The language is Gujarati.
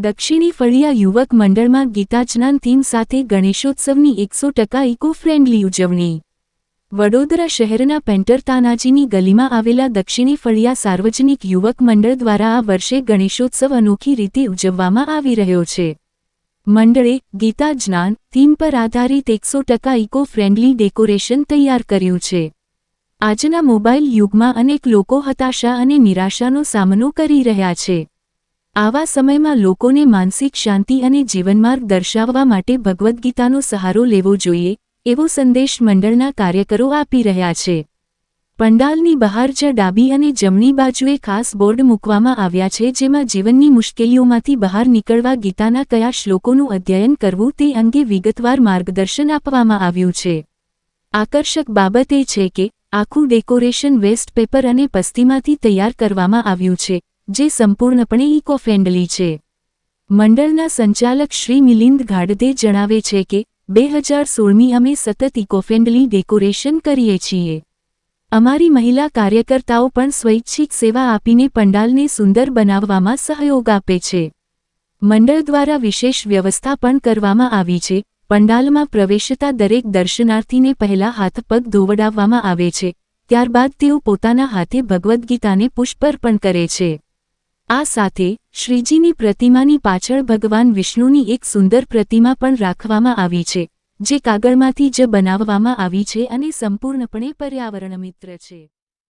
દક્ષિણી ફળિયા યુવક મંડળમાં ગીતાજ્ઞાન થીમ સાથે ગણેશોત્સવની એકસો ટકા ઇકો ફ્રેન્ડલી ઉજવણી. વડોદરા શહેરના પેન્ટર તાનાજીની ગલીમાં આવેલા દક્ષિણી ફળિયા સાર્વજનિક યુવક મંડળ દ્વારા આ વર્ષે ગણેશોત્સવ અનોખી રીતે ઉજવવામાં આવી રહ્યો છે. મંડળે ગીતા જ્ઞાન થીમ પર આધારિત એકસો ટકા ઇકો ફ્રેન્ડલી ડેકોરેશન તૈયાર કર્યું છે. આજના મોબાઈલ યુગમાં અનેક લોકો હતાશા અને નિરાશાનો સામનો કરી રહ્યા છે. આવા સમયમાં લોકોને માનસિક શાંતિ અને જીવનમાર્ગ દર્શાવવા માટે ભગવદ્ ગીતાનો સહારો લેવો જોઈએ, એવો સંદેશ મંડળના કાર્યકરો આપી રહ્યા છે. પંડાલની બહાર જ ડાબી અને જમણી બાજુએ ખાસ બોર્ડ મૂકવામાં આવ્યા છે જેમાં જીવનની મુશ્કેલીઓમાંથી બહાર નીકળવા ગીતાના કયા શ્લોકોનું અધ્યયન કરવું તે અંગે વિગતવાર માર્ગદર્શન આપવામાં આવ્યું છે. આકર્ષક બાબત એ છે કે, આખું ડેકોરેશન વેસ્ટ પેપર અને પસ્તીમાંથી તૈયાર કરવામાં આવ્યું છે જે સંપૂર્ણપણે ઇકો ફ્રેન્ડલી છે. મંડળના સંચાલક શ્રી મિલિંદ ગાડદે જણાવે છે કે, બે હજાર સોળમી અમે સતત ઇકોફ્રેન્ડલી ડેકોરેશન કરીએ છીએ. અમારી મહિલા કાર્યકર્તાઓ પણ સ્વૈચ્છિક સેવા આપીને પંડાલને સુંદર બનાવવામાં સહયોગ આપે છે. મંડળ દ્વારા વિશેષ વ્યવસ્થા પણ કરવામાં આવી છે. પંડાલમાં પ્રવેશતા દરેક દર્શનાર્થીને પહેલા હાથ પગ ધોવડાવવામાં આવે છે. ત્યારબાદ તેઓ પોતાના હાથે ભગવદ્ ગીતાને પુષ્પર્પણ કરે છે. આ સાથે શ્રીજીની પ્રતિમાની પાછળ ભગવાન વિષ્ણુની એક સુંદર પ્રતિમા પણ રાખવામાં આવી છે, જે કાગળમાંથી જ બનાવવામાં આવી છે અને સંપૂર્ણપણે પર્યાવરણ મિત્ર છે.